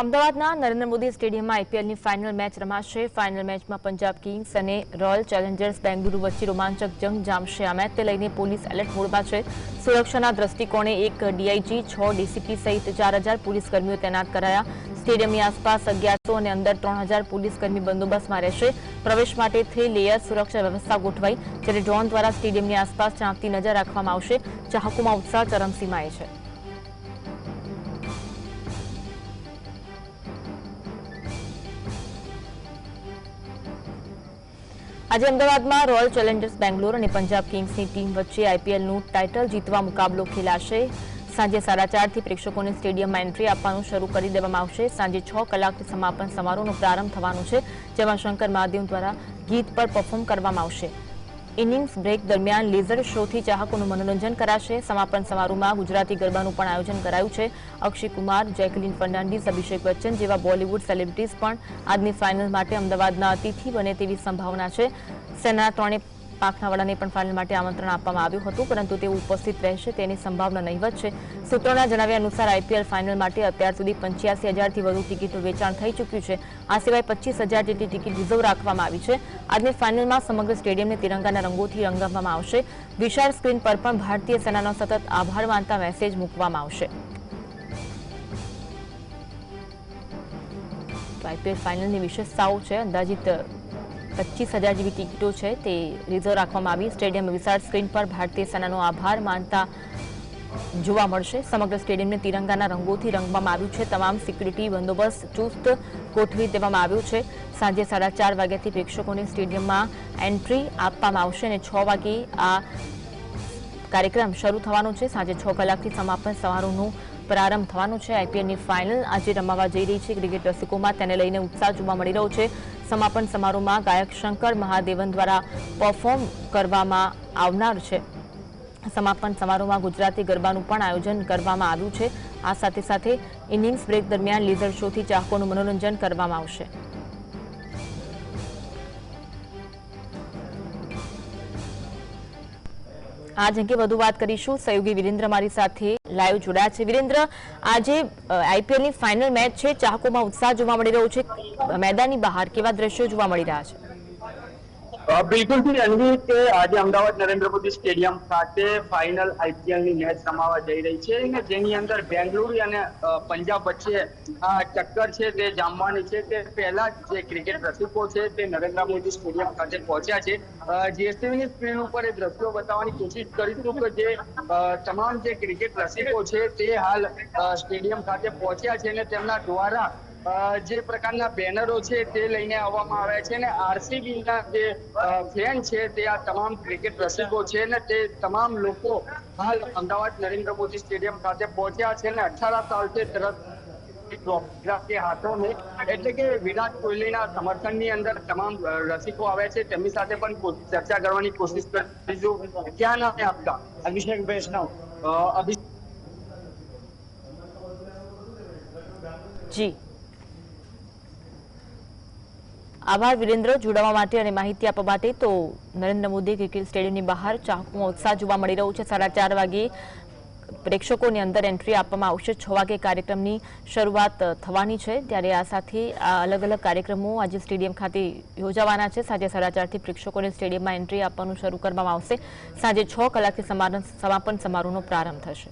અમદાવાદના નરેન્દ્ર મોદી સ્ટેડિયમમાં આઈપીએલની ફાઇનલ મેચ રમાશે. ફાઇનલ મેચમાં પંજાબ કિંગ્સ અને રોયલ ચેલેન્જર્સ બેંગલુરુ વચ્ચે રોમાંચક જંગ જામશે. આ મેચને લઈને પોલીસ એલર્ટ મોડમાં છે. સુરક્ષાના દ્રષ્ટિકોણે એક ડીઆઈજી છ ડીસીપી સહિત ચાર હજાર પોલીસ કર્મીઓ તૈનાત કરાયા. સ્ટેડિયમની આસપાસ અગિયારસો અને અંદર ત્રણ હજાર પોલીસ કર્મી બંદોબસ્તમાં રહેશે. પ્રવેશ માટે થ્રી લેયર સુરક્ષા વ્યવસ્થા ગોઠવાઈ, જ્યારે ડ્રોન દ્વારા સ્ટેડિયમની આસપાસ ચાંપતી નજર રાખવામાં આવશે. ચાહકોમાં ઉત્સાહ ચરમસીમાએ છે. આજે અમદાવાદમાં રોયલ ચેલેન્જર્સ બેંગ્લોર અને પંજાબ કિંગ્સની ટીમ વચ્ચે આઈપીએલનું ટાઇટલ જીતવા મુકાબલો ખેલાશે. સાંજે સાડા ચારથી પ્રેક્ષકોને સ્ટેડિયમમાં એન્ટ્રી આપવાનું શરૂ કરી દેવામાં આવશે. સાંજે છ કલાકથી સમાપન સમારોહનો પ્રારંભ થવાનો છે, જેમાં શંકર મહાદેવ દ્વારા ગીત પર પરફોર્મ કરવામાં આવશે. ઇનિંગ્સ બ્રેક દરમિયાન લેઝર શોથી ચાહકોનું મનોરંજન કરાશે. સમાપન સમારોહમાં ગુજરાતી ગરબાનું પણ આયોજન કરાયું છે. અક્ષય કુમાર, જેકલિન ફર્નાન્ડીસ, અભિષેક બચ્ચન જેવા બોલિવૂડ સેલિબ્રિટીઝ પણ આજની ફાઇનલ માટે અમદાવાદના અતિથિ બને તેવી સંભાવના છે. સેના ત્રણેય વડાને પણ ફાઇનલ માટે આમંત્રણ આપવામાં આવ્યું હતું, પરંતુ તેઓ ઉપસ્થિત રહેશે તેની સંભાવના નહીવત છે. સૂત્રોના જણાવ્યા અનુસાર આઈપીએલ ફાઇનલ માટે અત્યાર સુધી પંચ્યાસી હજારથી વધુ ટિકિટનું વેચાણ થઈ ચૂક્યું છે. આ સિવાય પચીસ હજાર જેટલી ટિકિટ રિઝર્વ રાખવામાં આવી છે. આજની ફાઇનલમાં સમગ્ર સ્ટેડિયમને તિરંગાના રંગોથી રંગાવવામાં આવશે. વિશાળ સ્ક્રીન પર પણ ભારતીય સેનાનો સતત આભાર માનતા મેસેજ મૂકવામાં આવશે. આઈપીએલ ફાઇનલની વિશેષતાઓ છે. અંદાજિત પચીસ હજાર જેવી ટિકિટો છે તે રિઝર્વ રાખવામાં આવી. સ્ટેડિયમ વિશાળ સ્ક્રીન પર ભારતીય સેનાનો આભાર માનતા જોવા મળશે. સમગ્ર સ્ટેડિયમને તિરંગાના રંગોથી રંગવામાં આવ્યું છે. તમામ સિક્યુરિટી બંદોબસ્ત ચુસ્ત ગોઠવી દેવામાં આવ્યું છે. સાંજે સાડા ચાર વાગ્યાથી પ્રેક્ષકોને સ્ટેડિયમમાં એન્ટ્રી આપવામાં આવશે અને છ વાગે આ કાર્યક્રમ શરૂ થવાનો છે. સાંજે છ કલાકથી સમાપન સમારોહનો પ્રારંભ થવાનો છે. આઈપીએલની ફાઇનલ આજે રમાવા જઈ રહી છે. ક્રિકેટ રસિકોમાં તેને લઈને ઉત્સાહ જોવા મળી રહ્યો છે. સમાપન સમારોહમાં ગાયક શંકર મહાદેવન દ્વારા પરફોર્મ કરવામાં આવનાર છે. સમાપન સમારોહમાં ગુજરાતી ગરબાનું પણ આયોજન કરવામાં આવ્યું છે. આ સાથે સાથે ઇનિંગ્સ બ્રેક દરમિયાન લેઝર શોથી ચાહકોનું મનોરંજન કરવામાં આવશે. આજ અંગે વધુ વાત કરીશું. સહયોગી વિરેન્દ્ર મારી સાથે લાઈવ જોડાયા છે. વિરેન્દ્ર, આજે આઈપીએલની ફાઇનલ મેચ છે. ચાહકોમાં ઉત્સાહ જોવા મળી રહ્યો છે. મેદાનની બહાર કેવા દ્રશ્યો જોવા મળી રહ્યા છે? બિલકુલથી રણવીર કે આજે અમદાવાદ નરેન્દ્ર મોદી સ્ટેડિયમ ખાતે ફાઇનલ આઈપીએલની મેચ રમાવા જઈ રહી છે અને જેની અંદર બેંગલુરુ અને પંજાબ વચ્ચે આ ટક્કર છે તે જામવાની છે તે પહેલા જ ક્રિકેટ રસિકો છે તે નરેન્દ્ર મોદી સ્ટેડિયમ ખાતે પહોંચ્યા છે. જીએસટીવી ની સ્ક્રીન ઉપર એ દ્રશ્યો બતાવવાની કોશિશ કરીશું કે જે તમામ જે ક્રિકેટ રસિકો છે તે હાલ સ્ટેડિયમ ખાતે પહોંચ્યા છે અને તેમના દ્વારા જે પ્રકારના બેનરો છે તે લઈને આવવામાં આવ્યા છે અને આરસીબીના જે ફેન છે તે આ તમામ ક્રિકેટ રસિકો છે ને તે તમામ લોકો હાલ અમદાવાદ નરેન્દ્ર મોદી સ્ટેડિયમ ખાતે પહોંચ્યા છે અને અઠારા સાલથી તરત હાથોને એટલે કે વિરાટ કોહલીના સમર્થનની અંદર તમામ રસિકો આવ્યા છે. તેમની સાથે પણ ચર્ચા કરવાની કોશિશ કરીશું. ક્યાં નામ આપતા અભિષેક વૈષ્ણવ. અભિષેક જી. આભાર વિરેન્દ્ર, જોડાવા માટે અને માહિતી આપવા માટે. તો નરેન્દ્ર મોદી ક્રિકેટ સ્ટેડિયમની બહાર ચાહકોમાં ઉત્સાહ જોવા મળી રહ્યો છે. સાડા ચાર વાગે પ્રેક્ષકોની અંદર એન્ટ્રી આપવામાં આવશે. છ વાગે કાર્યક્રમની શરૂઆત થવાની છે. ત્યારે આ સાથે આ અલગ અલગ કાર્યક્રમો આજે સ્ટેડિયમ ખાતે યોજાવાના છે. સાંજે સાડા ચારથી પ્રેક્ષકોને સ્ટેડિયમમાં એન્ટ્રી આપવાનું શરૂ કરવામાં આવશે. સાંજે છ કલાકથી સમાપન સમારોહનો પ્રારંભ થશે.